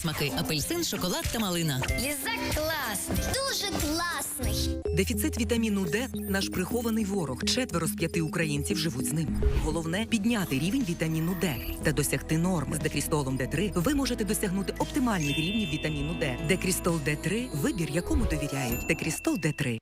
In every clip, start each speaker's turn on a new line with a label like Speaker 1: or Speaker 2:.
Speaker 1: Смаки апельсин, шоколад та малина.
Speaker 2: Лізак класний, дуже класний.
Speaker 3: Дефіцит вітаміну Д наш прихований ворог. Четверо з п'яти українців живуть з ним. Головне підняти рівень вітаміну Д та досягти норми. З декрістолом Д3 ви можете досягнути оптимальних рівнів вітаміну Д. Декрістол Д3 – вибір, якому довіряють. Декрістол Д3.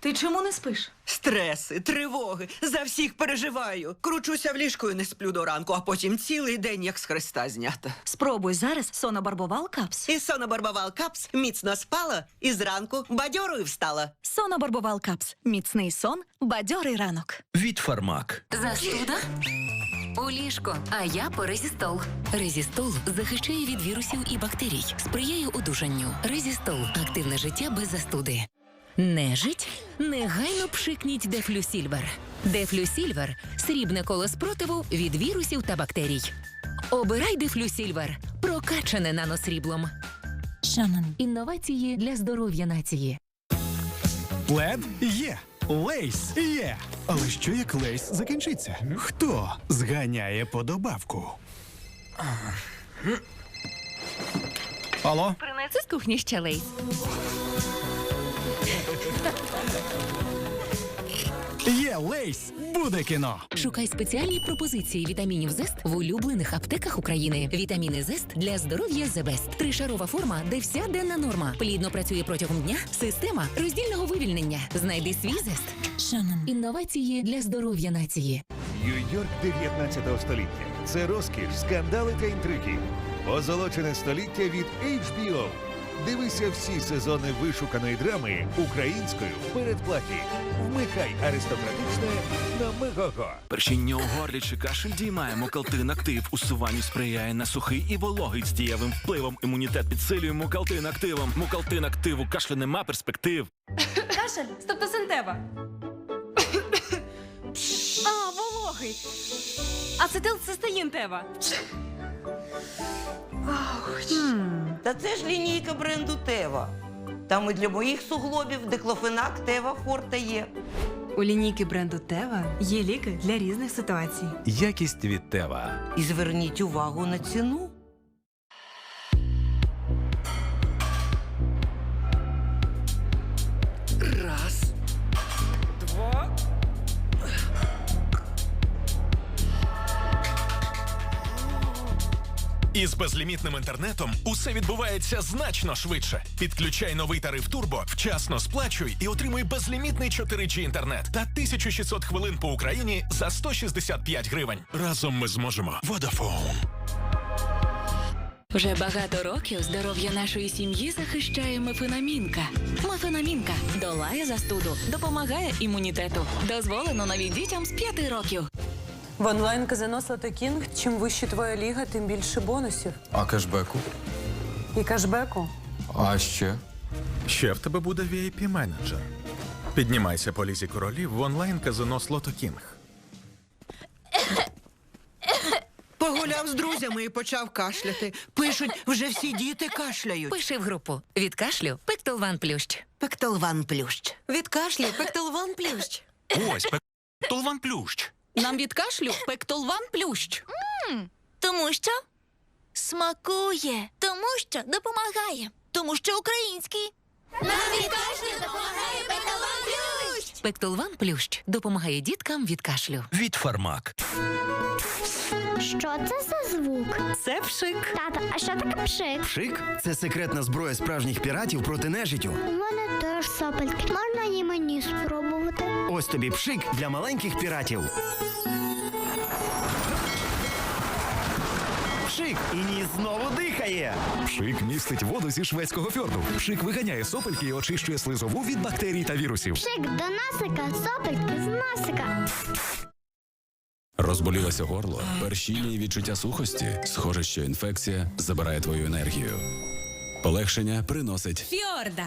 Speaker 4: Ти чому не спиш?
Speaker 5: Стреси, тривоги, за всіх переживаю. Кручуся в ліжку і не сплю до ранку, а потім цілий день як з хреста знята.
Speaker 4: Спробуй зараз сонобарбовал капс.
Speaker 5: І сонобарбовал капс міцно спала і зранку бадьорою встала.
Speaker 4: Сонобарбовал капс. Міцний сон, бадьорий ранок.
Speaker 6: Від Фармак.
Speaker 1: Застуда? У ліжко, а я по резістол. Резістол захищає від вірусів і бактерій, сприяє одужанню. Резістол активне життя без застуди. Нежить? Негайно пшикніть Дефлюсільвер. Дефлюсільвер срібне коло спротиву від вірусів та бактерій. Обирай Дефлюсільвер, прокачане наносріблом.
Speaker 4: Шанон.
Speaker 1: Інновації для здоров'я нації.
Speaker 7: Плед є. Лейс є. Але що як лейс закінчиться? Хто зганяє по добавку? Алло?
Speaker 1: Принеси з кухні ще лейс.
Speaker 7: Лейс. Буде кіно.
Speaker 1: Шукай спеціальні пропозиції вітамінів ЗЕСТ в улюблених аптеках України. Вітаміни ЗЕСТ для здоров'я The Best. Тришарова форма, де вся денна норма. Плідно працює протягом дня. Система роздільного вивільнення. Знайди свій ЗЕСТ.
Speaker 4: Шанон.
Speaker 1: Інновації для здоров'я нації.
Speaker 8: Нью-Йорк 19 століття. Це розкіш, скандали та інтриги. Позолочене століття від HBO. Дивися всі сезони вишуканої драми українською в передплаті. Вмикай аристократичне на Мегого.
Speaker 6: Першіння у горлі чи кашель діймає Мокалтин актив. Усуванню сприяє на сухий і вологий з дієвим впливом. Імунітет підсилює Мокалтин активом. Мокалтин активу кашлю нема перспектив.
Speaker 9: Кашель, стептосинтева. а, вологий. Ацетилцистеїн тева.
Speaker 10: Та це ж лінійка бренду Тева. Там і для моїх суглобів диклофенак Тева Форте є.
Speaker 9: У лінійки бренду Тева є ліки для різних ситуацій.
Speaker 11: Якість від Тева.
Speaker 10: І зверніть увагу на ціну.
Speaker 12: Із безлімітним інтернетом усе відбувається значно швидше. Підключай новий тариф Турбо, вчасно сплачуй і отримуй безлімітний 4G інтернет та 1600 хвилин по Україні за 165 гривень. Разом ми зможемо. Vodafone.
Speaker 1: Вже багато років здоров'я нашої сім'ї захищає мефенамінка. Мефенамінка долає застуду, допомагає імунітету. Дозволено навіть дітям з 5 років.
Speaker 9: В онлайн казино Слото Кінг, чим вище твоя ліга, тим більше бонусів.
Speaker 11: А кешбеку?
Speaker 9: І кешбеку.
Speaker 11: А ще?
Speaker 12: Ще в тебе буде vip менеджер Піднімайся по лізі королів в онлайн казино Слото Кінг.
Speaker 5: Погуляв з друзями і почав кашляти. Пишуть, вже всі діти кашляють.
Speaker 1: Пиши в групу від кашлю Пектолван Плющ.
Speaker 5: Пектолван плющ.
Speaker 1: Від кашлю Пектолван Плющ.
Speaker 12: Ось Толван Плющ.
Speaker 1: Нам від кашлю Пектолван Плющ.
Speaker 2: Тому що смакує, тому що допомагає, тому що український. Нам від кашлю допомагає Плющ.
Speaker 1: Пектолван Плющ допомагає діткам від кашлю.
Speaker 6: Від Фармак.
Speaker 2: Що це за звук?
Speaker 4: Це пшик.
Speaker 2: Тата, а що таке пшик?
Speaker 11: Пшик це секретна зброя справжніх піратів проти нежиттю.
Speaker 2: У мене теж сопельки. Можна і мені спробувати?
Speaker 11: Ось тобі пшик для маленьких піратів. Пшик і ніс знову дихає.
Speaker 7: Пшик містить воду зі шведського фьорду. Пшик виганяє сопельки і очищує слизову від бактерій та вірусів.
Speaker 2: Пшик до насика, сопельки з насика.
Speaker 11: Розболілося горло, першіння і відчуття сухості. Схоже, що інфекція забирає твою енергію. Полегшення приносить
Speaker 1: Фіорда.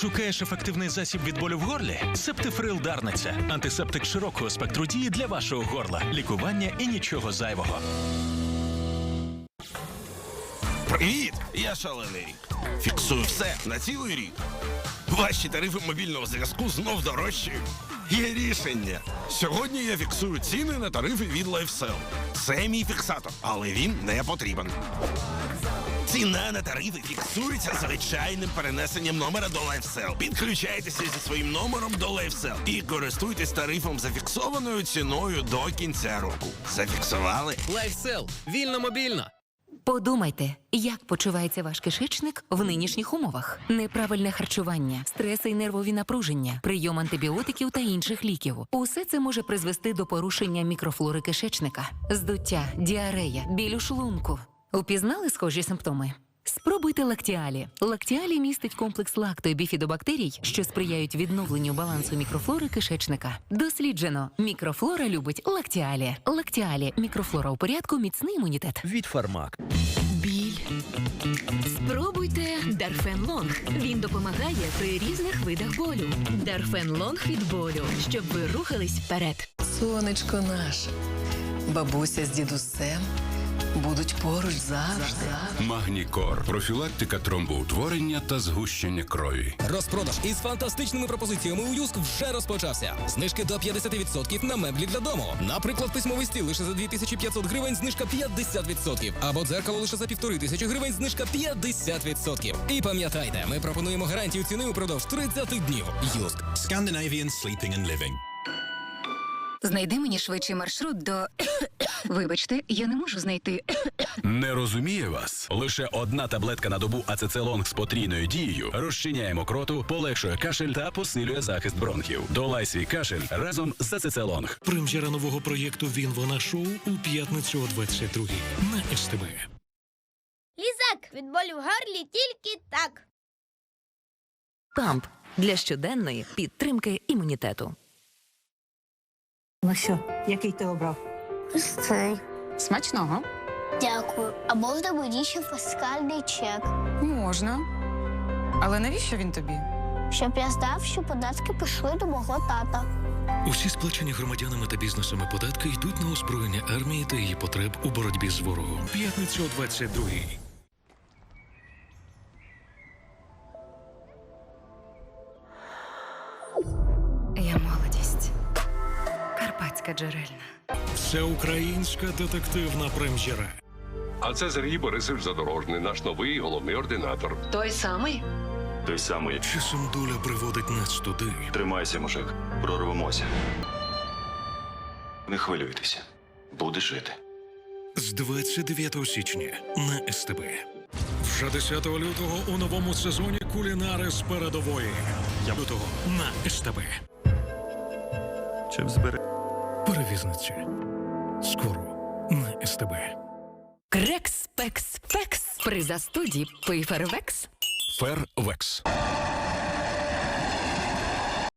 Speaker 12: Шукаєш ефективний засіб від болю в горлі? Септифрил Дарниця. Антисептик широкого спектру дії для вашого горла. Лікування і нічого зайвого.
Speaker 13: Привіт! Я шалений рік. Фіксую все на цілий рік. Ваші тарифи мобільного зв'язку знов дорожчі. Є рішення. Сьогодні я фіксую ціни на тарифи від LifeSell. Це мій фіксатор, але він не потрібен. Ціна на тарифи фіксується звичайним перенесенням номера до LifeSell. Підключайтеся зі своїм номером до LifeSell і користуйтесь тарифом за фіксованою ціною до кінця року. Зафіксували?
Speaker 14: Лайфсел. Вільно мобільно.
Speaker 1: Подумайте, як почувається ваш кишечник в нинішніх умовах: неправильне харчування, стреси і нервові напруження, прийом антибіотиків та інших ліків. Усе це може призвести до порушення мікрофлори кишечника, здуття, діарея, біль у шлунку. Упізнали схожі симптоми? Спробуйте лактіалі. Лактіалі містить комплекс лакто і біфідобактерій, що сприяють відновленню балансу мікрофлори кишечника. Досліджено, мікрофлора любить лактіалі. Лактіалі мікрофлора у порядку, міцний імунітет.
Speaker 14: Від фармак.
Speaker 15: Біль. Спробуйте Дарфен Лонг. Він допомагає при різних видах болю. Дарфен Лонг від болю, щоб ви рухались вперед.
Speaker 16: Сонечко наше, бабуся з дідусем будуть поруч завжди.
Speaker 11: Магнікор. Профілактика тромбоутворення та згущення крові.
Speaker 14: Розпродаж із фантастичними пропозиціями у Юск вже розпочався. Знижки до 50% на меблі для дому. Наприклад, письмовий стіл лише за 2500 гривень, знижка 50%. Або дзеркало лише за 1500 гривень, знижка 50%. І пам'ятайте, ми пропонуємо гарантію ціни упродовж 30 днів. Юск. Scandinavian Sleeping and Living.
Speaker 17: Знайди мені швидший маршрут до. Вибачте, я не можу знайти.
Speaker 11: Не розуміє вас. Лише одна таблетка на добу ацецелонг з потрійною дією розчиняє мокроту, полегшує кашель та посилює захист бронхів. Долай свій кашель разом з ацецелонг.
Speaker 12: Прем'єра нового проєкту Він вона шоу у п'ятницю о 22 на СТБ.
Speaker 2: Лізак від болю в горлі тільки так.
Speaker 1: Камп для щоденної підтримки імунітету.
Speaker 4: Ну що, який ти обрав?
Speaker 2: Цей.
Speaker 17: Смачного.
Speaker 2: Дякую. А можна мені ще фіскальний чек?
Speaker 17: Можна. Але навіщо він тобі?
Speaker 2: Щоб я знав, що податки пішли до мого тата.
Speaker 12: Усі сплачені громадянами та бізнесами податки йдуть на озброєння армії та її потреб у боротьбі з ворогом. П'ятницю о 22-й.
Speaker 1: Я молодість. Карпатська джерельна.
Speaker 12: Це українська детективна прем'єра.
Speaker 18: А це Сергій Борисович Задорожний, наш новий головний ординатор.
Speaker 17: Той самий?
Speaker 18: Той самий.
Speaker 12: Часом доля приводить нас туди.
Speaker 18: Тримайся, мужик. Прорвемося. Не хвилюйтеся. Буде жити.
Speaker 12: З 29 січня на СТБ. Вже 10 лютого у новому сезоні кулінари з передової. Я Лютого на СТБ.
Speaker 6: Чим збере?
Speaker 12: Перевізниці. Скоро на СТБ.
Speaker 1: Крекс, пекс, пекс. При застуді пий фервекс.
Speaker 12: Фервекс.